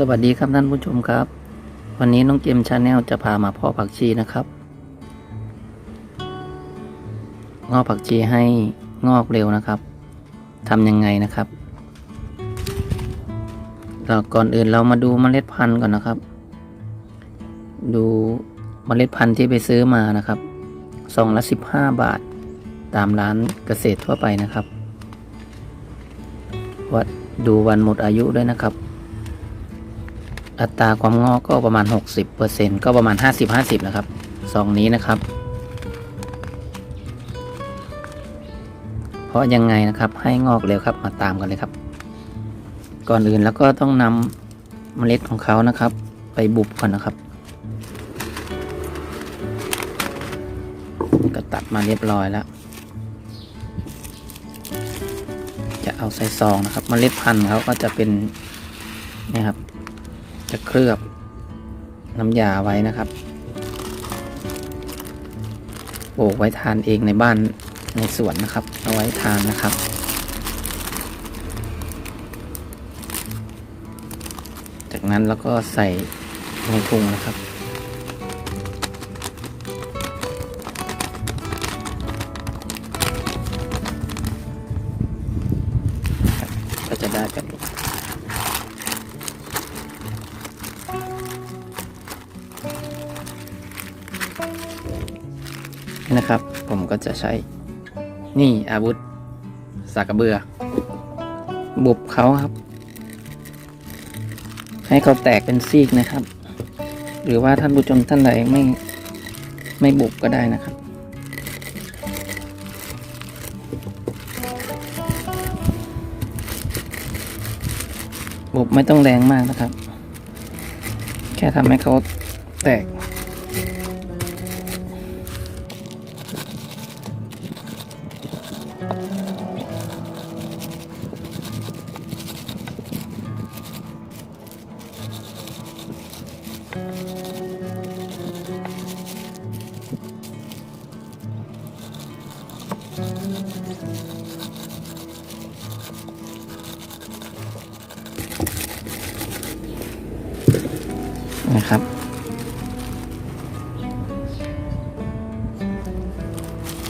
สวัสดีครับท่านผู้ชมครับ วันนี้น้องเกมชาแนลจะพามาพาะผักชีนะครับ งอกผักชีให้งอกเร็วนะครับทำยังไงนะครับเราก่อนอื่นเรามาดูเมล็ดพันธุ์ก่อนนะครับ ดูเมล็ดพันธุ์ที่ไปซื้อมานะครับซองละสิบห้าบาท ตามร้านเกษตรทั่วไปนะครับ วัดดูวันหมดอายุด้วยนะครับ อัตราความงอกก็ประมาณ 60%ก็ประมาณ 50-50 นะครับซองนี้นะครับ เพราะยังไงนะครับให้งอกเร็วครับมาตามกันเลยครับ ก่อนอื่นแล้วก็ต้องนำเมล็ดของเขานะครับ ไปบุบก่อนนะครับ ก็ตัดมาเรียบร้อยแล้ว จะเอาใส่ซองนะครับเมล็ดพันธุ์เขาก็จะเป็นนี่ครับ จะเคลือบน้ำยาไว้นะครับปลูกไว้ทานเองในบ้านในสวนนะครับ เอาไว้ทานนะครับ จากนั้นเราก็ใส่ในถุงนะครับ ก็จะใช้ นี่อาวุธสากเบือ บุบเขาครับ ให้เขาแตกเป็นซีกนะครับ หรือว่าท่านผู้ชมท่านใดไม่ไม่บุบก็ได้นะครับบุบไม่ต้องแรงมากนะครับ แค่ทำให้เขาแตก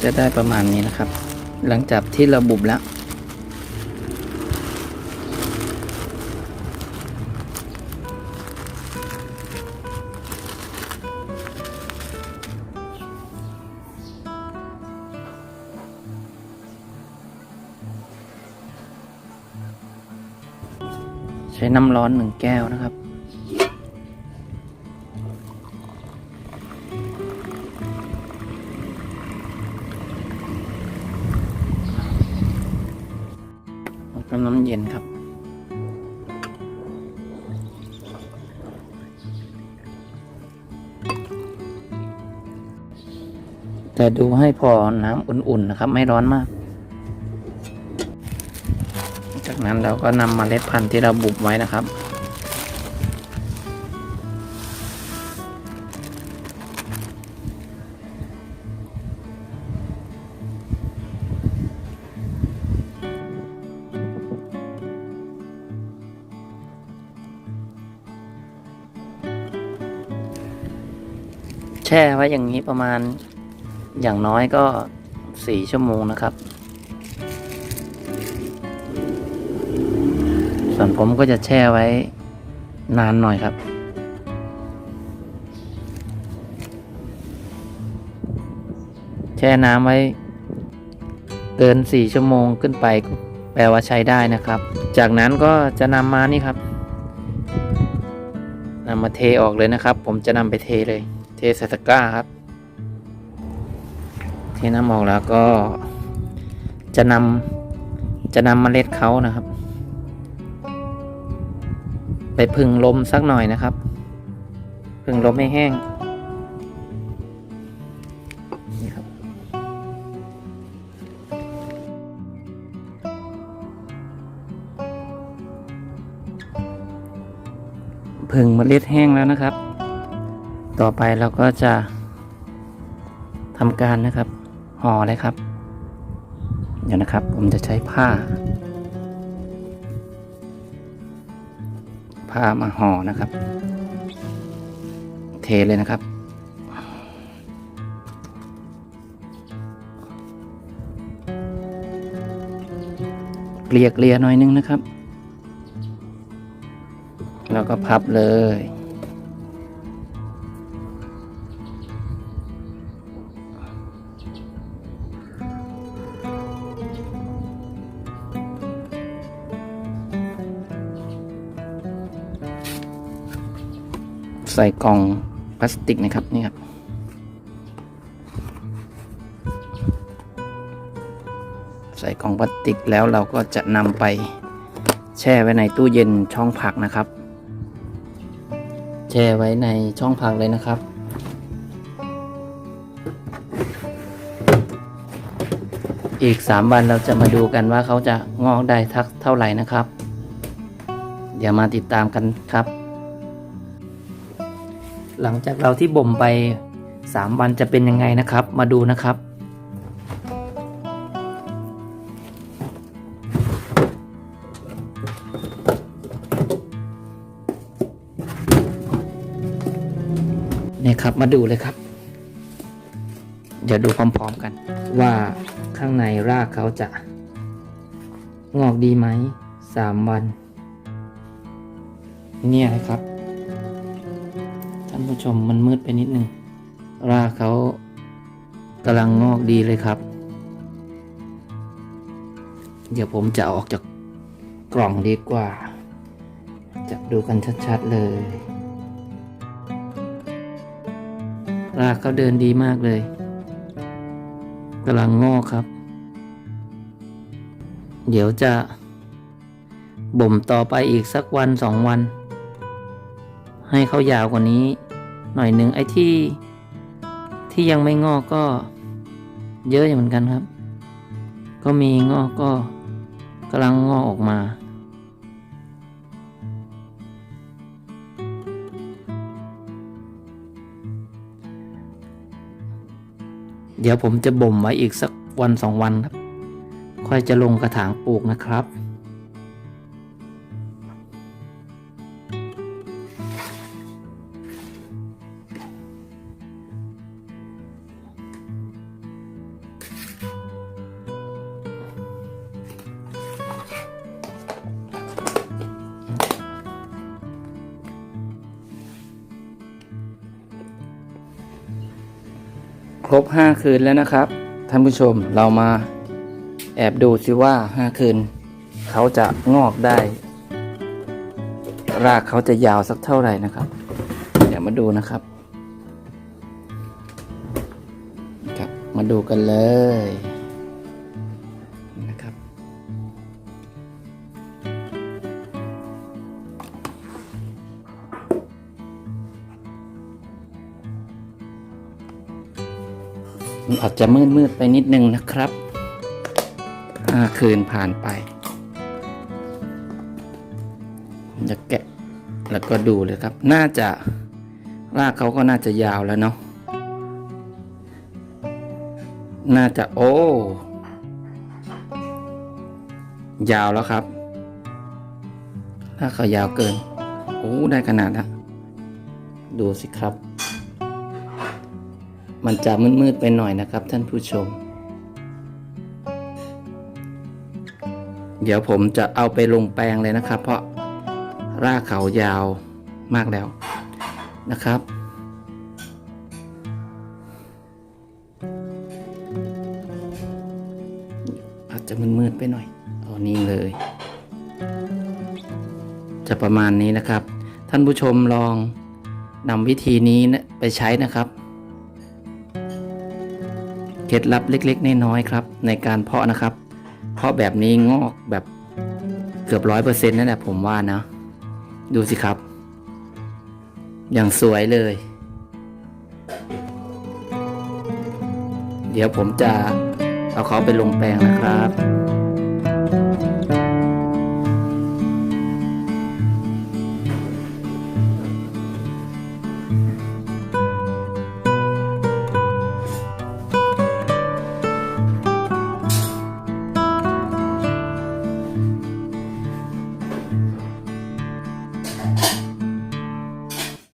จะได้ประมาณนี้นะครับ หลังจากที่เราบุบแล้วใช้น้ำร้อนหนึ่งแก้วนะครับ เย็นครับ แต่ดูให้พอน้ำอุ่นๆนะครับ ไม่ร้อนมาก จากนั้นเราก็นำมเมล็ดพันธุ์ที่เราบุบไว้นะครับ แช่ไว้อย่างนี้ประมาณอย่างน้อยก็สี่ชั่วโมงนะครับ ส่วนผมก็จะแช่ไว้นานหน่อยครับ แช่น้ำไว้เกินสี่ชั่วโมงขึ้นไปแปลว่าใช้ได้นะครับ จากนั้นก็จะนำมานี่ครับนำมาเทออกเลยนะครับ ผมจะนำไปเทเลย เทใส่ตะกร้าครับ เทน้ำออกแล้วก็จะนำจะนำเมล็ดเขานะครับ ไปพึ่งลมสักหน่อยนะครับ พึ่งลมให้แห้งนี่ครับพึ่งเมล็ดแห้งแล้วนะครับ ต่อไปเราก็จะทำการนะครับห่อเลยครับ เดี๋ยวนะครับ ผมจะใช้ผ้า ผ้ามาห่อนะครับ เทเลยนะครับเกลี่ยเกลี่ยหน่อยนึงนะครับ แล้วก็พับเลย ใส่กล่องพลาสติกนะครับนี่ครับใส่กล่องพลาสติกแล้วเราก็จะนำไปแช่ไว้ในตู้เย็นช่องผักนะครับ แช่ไว้ในช่องผักเลยนะครับ อีก 3 วันเราจะมาดูกันว่าเขาจะงอกได้ทักเท่าไหร่นะครับ เดี๋ยวมาติดตามกันครับ หลังจากเราที่บ่มไป 3 วันจะเป็นยังไงนะครับ มาดูนะครับ นี่ครับมาดูเลยครับ เดี๋ยวดูพร้อมๆกัน ว่าข้างในรากเขาจะ งอกดีไหมสามวัน เนี่ยนะครับานผู้ชมมันมืดไปนิดนึง รากเขากำลังงอกดีเลยครับ เดี๋ยวผมจะออกจากกล่องดีกว่า จะดูกันชัดๆเลย รากเขาเดินดีมากเลยกำลังงอกครับ เดี๋ยวจะบ่มต่อไปอีกสักวันสองวัน ให้เขายาวกว่านี้ หน่อยหนึ่งไอ้ที่ที่ยังไม่งอกก็เยอะอยู่เหมือนกันครับ ก็มีงอกก็กำลังงอกออกมาเดี๋ยวผมจะบ่มไว้อีกสักวันสองวันครับ ค่อยจะลงกระถางปลูกนะครับ ครบห้าคืนแล้วนะครับ ท่านผู้ชมเรามาแอบดูซิว่าห้าคืน เขาจะงอกได้ รากเขาจะยาวสักเท่าไหร่นะครับ เดี๋ยวมาดูนะครับครับ มาดูกันเลย อาจจะมืดมืดๆไปนิดนึงนะครับห้าคืนผ่านไปจะแกะแล้วก็ดูเลยครับ น่าจะรากเขาก็น่าจะยาวแล้วเนาะ น่าจะโอ้ ยาวแล้วครับถ้าเขายาวเกิน โอ้ ได้ขนาดนะดูสิครับ มันจะมืดๆไปหน่อยนะครับ ท่านผู้ชม เดี๋ยวผมจะเอาไปลงแปลงเลยนะครับ เพราะรากเขายาวมากแล้วนะครับ อาจจะมืดๆไปหน่อยเอานิ่งเลย จะประมาณนี้นะครับ ท่านผู้ชมลองนำวิธีนี้ไปใช้นะครับ เคล็ดลับเล็กๆน้อยๆครับ ในการเพาะนะครับ เพาะแบบนี้งอกแบบเกือบร้อยเปอร์เซ็นต์นั่นแหละผมว่านะ ดูสิครับ อย่างสวยเลย เดี๋ยวผมจะเอาเขาไปลงแปลงนะครับ